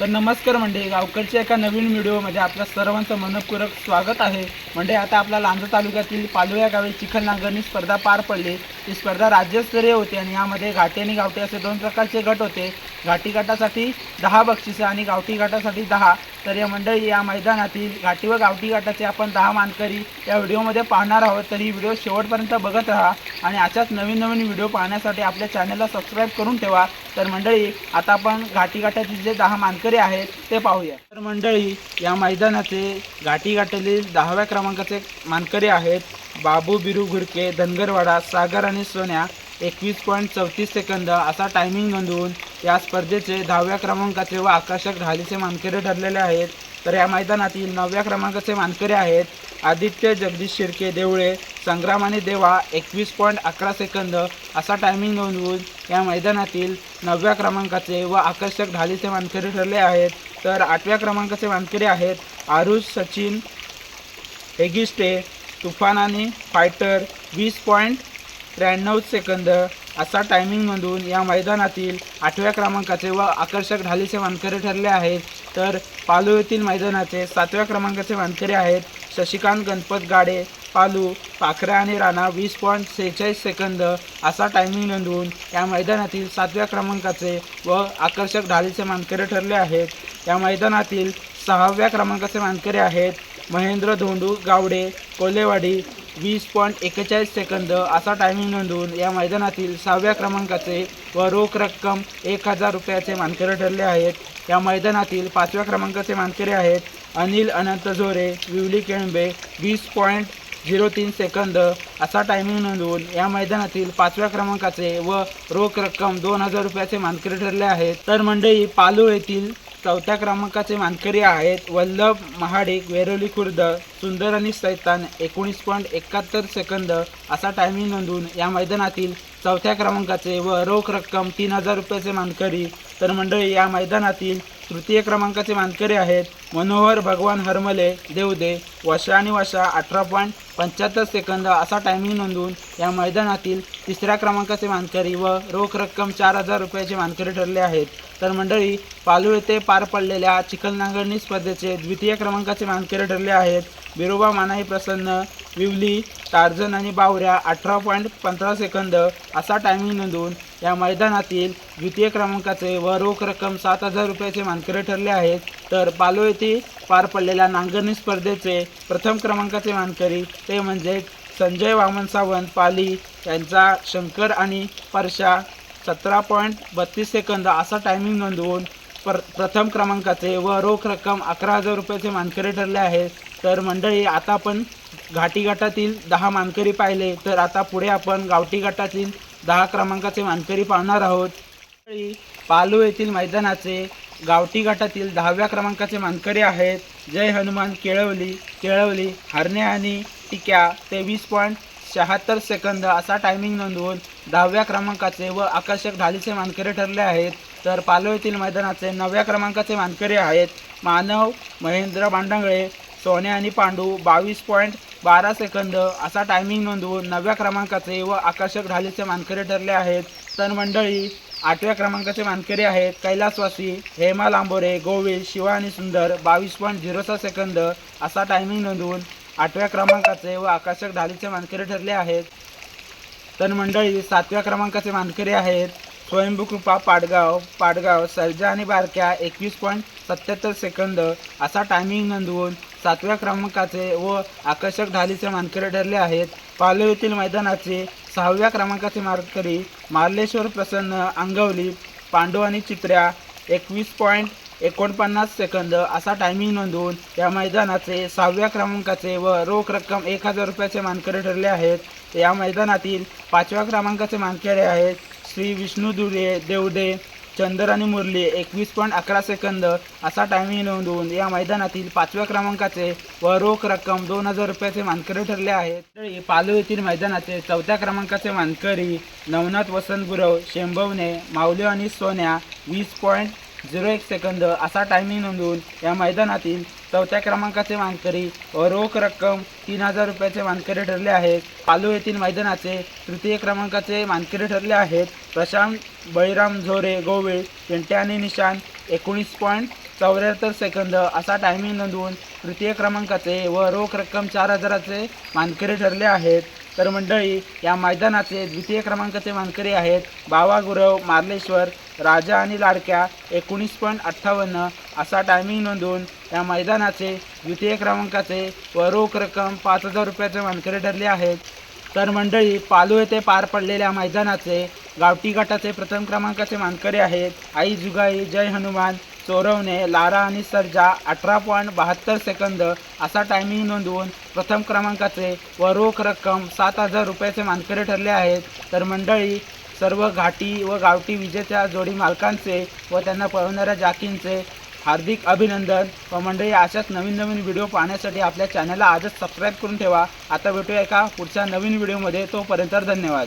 तर नमस्कार म्हणजे गावकडच्या एका नवीन व्हिडिओमध्ये आपल्या सर्वांचं मनपूरक स्वागत आहे. म्हणजे आता आपल्या लांजा तालुक्यातील पालू या गावी चिखल नांगरणी स्पर्धा पार पडली. ही स्पर्धा राज्यस्तरीय होती आणि यामध्ये घाटे आणि गावटे असे दोन प्रकारचे गट होते. घाटी गटासाठी दहा बक्षिसं आणि गावठी गटासाठी दहा. तर या मंडळी या मैदानातील घाटी व गावठी गटाचे आपण दहा मानकरी या व्हिडिओमध्ये पाहणार आहोत. तर ही व्हिडिओ शेवटपर्यंत बघत राहा आणि अशाच नवीन नवीन व्हिडिओ पाहण्यासाठी आपल्या चॅनलला सबस्क्राईब करून ठेवा. तर मंडळी आता आपण घाटी घाटातील जे दहा मानकरी आहेत ते पाहूया. तर मंडळी या मैदानाचे घाटी घाटातील दहाव्या क्रमांकाचे मानकरी आहेत बाबू बिरू घुरके धनगरवाडा सागर आणि सोन्या. एकवीस पॉईंट चौतीस सेकंद असा टायमिंग नोंदवून या स्पर्धेचे दहाव्या क्रमांकाचे व आकर्षक ढालीचे मानकरी ठरलेले आहेत. तर या मैदानातील नवव्या क्रमांकाचे मानकरी आहेत आदित्य जगदीश शिर्के देवळे संग्राम आणि देवा एकवीस पॉईंट अकरा सेकंद असा टायमिंग नोंदवून या मैदानातील नवव्या क्रमांकाचे व आकर्षक ढालीचे मानकरी ठरले आहेत. तर आठव्या क्रमांकाचे मानकरी आहेत आरुष सचिन एगिस्टे तुफान आणि फायटर वीस पॉईंट त्र्याण्णव सेकंद असा टायमिंग नोंदवून या मैदानातील आठव्या क्रमांकाचे व आकर्षक ढालीचे मानकरी ठरले आहेत. तर पालू येथील मैदानाचे सातव्या क्रमांकाचे मानकरी आहेत. शशिकांत गणपत गाडे पालू पाखरा आणि राणा वीस पॉईंट सेहेचाळीस सेकंद असा टायमिंग नोंदवून या मैदानातील सातव्या क्रमांकाचे व आकर्षक ढालीचे मानकरी ठरले आहेत. या मैदानातील सहाव्या क्रमांकाचे मानकरी आहेत. महेंद्र धोंडू गावडे कोलेवाडी वीस पॉईंट एक्केचाळीस सेकंद असा टायमिंग नोंदवून या मैदानातील सहाव्या क्रमांकाचे व रोख रक्कम एक हजार रुपयाचे मानकरी ठरले आहेत. या मैदानातील पाचव्या क्रमांकाचे मानकरी आहेत अनिल अनंत झोरे विवली केळंबे वीस पॉईंट झिरो तीन सेकंद असा टायमिंग नोंदवून या मैदानातील पाचव्या क्रमांकाचे व रोख रक्कम दोन हजार रुपयाचे मानकरी ठरले आहेत. तर मंडळी पालू येथील चौथ्या क्रमांकाचे मानकरी आहेत वल्लभ महाडिक वेरोली खुर्द सुंदर आणि सैतान एकोणीस पॉईंट एकाहत्तर सेकंद असा टायमिंग नोंदवून या मैदानातील चौथ्या क्रमांकाचे व रोख रक्कम तीन हजार रुपयाचे मानकरी. तर मंडळी या मैदानातील तृतीय क्रमांकाचे मानकरी आहेत मनोहर भगवान हरमले देवदे वशा आणि वशा अठरा पॉईंट पंच्याहत्तर सेकंद असा टायमिंग नोंदवून या मैदानातील तिसऱ्या क्रमांकाचे मानकरी व रोख रक्कम चार हजार रुपयाचे मानकरी ठरले आहेत. तर मंडळी पालू येथे पार पडलेल्या चिखल नांगरणी स्पर्धेचे द्वितीय क्रमांकाचे मानकरी ठरले आहेत. बिरोबा मानाई प्रसन्न विवली टार्झन आणि बावऱ्या अठरा पॉईंट पंधरा सेकंद असा टायमिंग नोंदवून या मैदानातील द्वितीय क्रमांकाचे व रोख रक्कम सात हजार रुपयाचे मानकरी ठरले आहेत. तर पालो येथे पार पडलेल्या नांगरणी स्पर्धेचे प्रथम क्रमांकाचे मानकरी ते म्हणजे संजय वामन सावंत पाली यांचा शंकर आणि परशा. सतरा पॉईंट बत्तीस सेकंद असा टायमिंग नोंदवून पर प्रथम क्रमांकाचे व रोख रक्कम अकरा हजार रुपयाचे मानकरी ठरले आहेत. तर मंडळी आता आपण घाटी गटातील दहा मानकरी पाहिले. तर आता पुढे आपण गावठी गटातील दहा क्रमांकाचे मानकरी पाहणार आहोत. पालू येथील मैदानाचे गावठी गटातील दहाव्या क्रमांकाचे मानकरी आहेत. जय हनुमान केळवली केळवली हरणे आणि टिक्या तेवीस पॉईंट शहात्तर सेकंद असा टायमिंग नोंदवून दहाव्या क्रमांकाचे व आकर्षक ढालीचे मानकरी ठरले आहेत. तर पालो येथील मैदानाचे नवव्या क्रमांकाचे मानकरी आहेत. मानव महेंद्र बांडांगळे सोने आणि पांडू बावीस पॉईंट बारा सेकंद असा टायमिंग नोंदवून नवव्या क्रमांकाचे व आकर्षक ढालीचे मानकरी ठरले आहेत. तर मंडळी आठव्या क्रमांकाचे मानकरी आहेत कैलासवासी हेमा लांबोरे गोविल शिवा आणि सुंदर बावीस पॉईंट झिरो सहा सेकंद असा टायमिंग नोंदवून आठव्या क्रमांकाचे व आकर्षक ढालीचे मानकरी ठरले आहेत. तर मंडळी सातव्या क्रमांकाचे मानकरी आहेत. स्वयंभूकृपा पाडगाव पाडगाव सर्जा आणि बारक्या एकवीस पॉईंट सत्याहत्तर सेकंद असा टायमिंग नोंदवून सातव्या क्रमांकाचे व आकर्षक ढालीचे मानकरी ठरले आहेत. पालो येथील मैदानाचे सहाव्या क्रमांकाचे मानकरी मार्लेश्वर प्रसन्न अंगवली पांडू आणि चित्र्या एकवीस पॉईंट एकोणपन्नास सेकंद असा टायमिंग नोंदवून या मैदानाचे सहाव्या क्रमांकाचे व रोख रक्कम एक हजार रुपयाचे मानकरी ठरले आहेत. या मैदानातील पाचव्या क्रमांकाचे मानकरी आहेत श्री विष्णू दुरे देवडे चंदर आणि मुरली एकवीस पॉईंट अकरा सेकंद असा टायमिंग नोंदवून या मैदानातील पाचव्या क्रमांकाचे व रोख रक्कम दोन हजार रुपयाचे मानकरी ठरले आहेत. पालू येथील मैदानाचे चौथ्या क्रमांकाचे मानकरी नवनाथ वसंत गुरव शेंबवणे माऊली आणि सोन्या वीस पॉईंट झिरो एक सेकंद असा टायमिंग नोंदवून या मैदानातील चौथ्या क्रमांकाचे मानकरी व रोख रक्कम तीन हजार रुपयाचे मानकरी ठरले आहेत. पालू येथील मैदानाचे तृतीय क्रमांकाचे मानकरी ठरले आहेत. प्रशांत बळीराम झोरे गोविळ पिंटे आणि निशान एकोणीस पॉईंट चौऱ्याहत्तर सेकंद असा टायमिंग नोंदवून तृतीय क्रमांकाचे व रोख रक्कम चार हजाराचे मानकरी ठरले आहेत. तर मंडळी या मैदानाचे द्वितीय क्रमांकाचे मानकरी आहेत बावा गुरव मार्लेश्वर राजा आणि लाडक्या एकोणीस पॉईंट अठ्ठावन्न असा टायमिंग नोंदवून या मैदानाचे द्वितीय क्रमांकाचे व रोख रक्कम पाच हजार रुपयाचे मानकरी ठरले आहेत. तर मंडळी पालू येथे पार पडलेल्या मैदानाचे गावठी गटाचे प्रथम क्रमांकाचे मानकरी आहेत. आई जुगाई जय हनुमान चोरवणे लारा आणि सर्जा अठरा पॉईंट बहात्तर सेकंद असा टायमिंग नोंदवून प्रथम क्रमांकाचे व रोख रक्कम सात हजार रुपयाचे मानकरी ठरले आहेत. तर मंडळी सर्व घाटी व गावठी विजेत्या जोडी मालकांचे व त्यांना पळवणाऱ्या जाकींचे हार्दिक अभिनंदन. व मंडळी अशाच नवीन नवीन व्हिडिओ पाहण्यासाठी आपल्या चॅनलला आजच सबस्क्राईब करून ठेवा. आता भेटूया एका पुढच्या नवीन व्हिडिओमध्ये. तोपर्यंत धन्यवाद.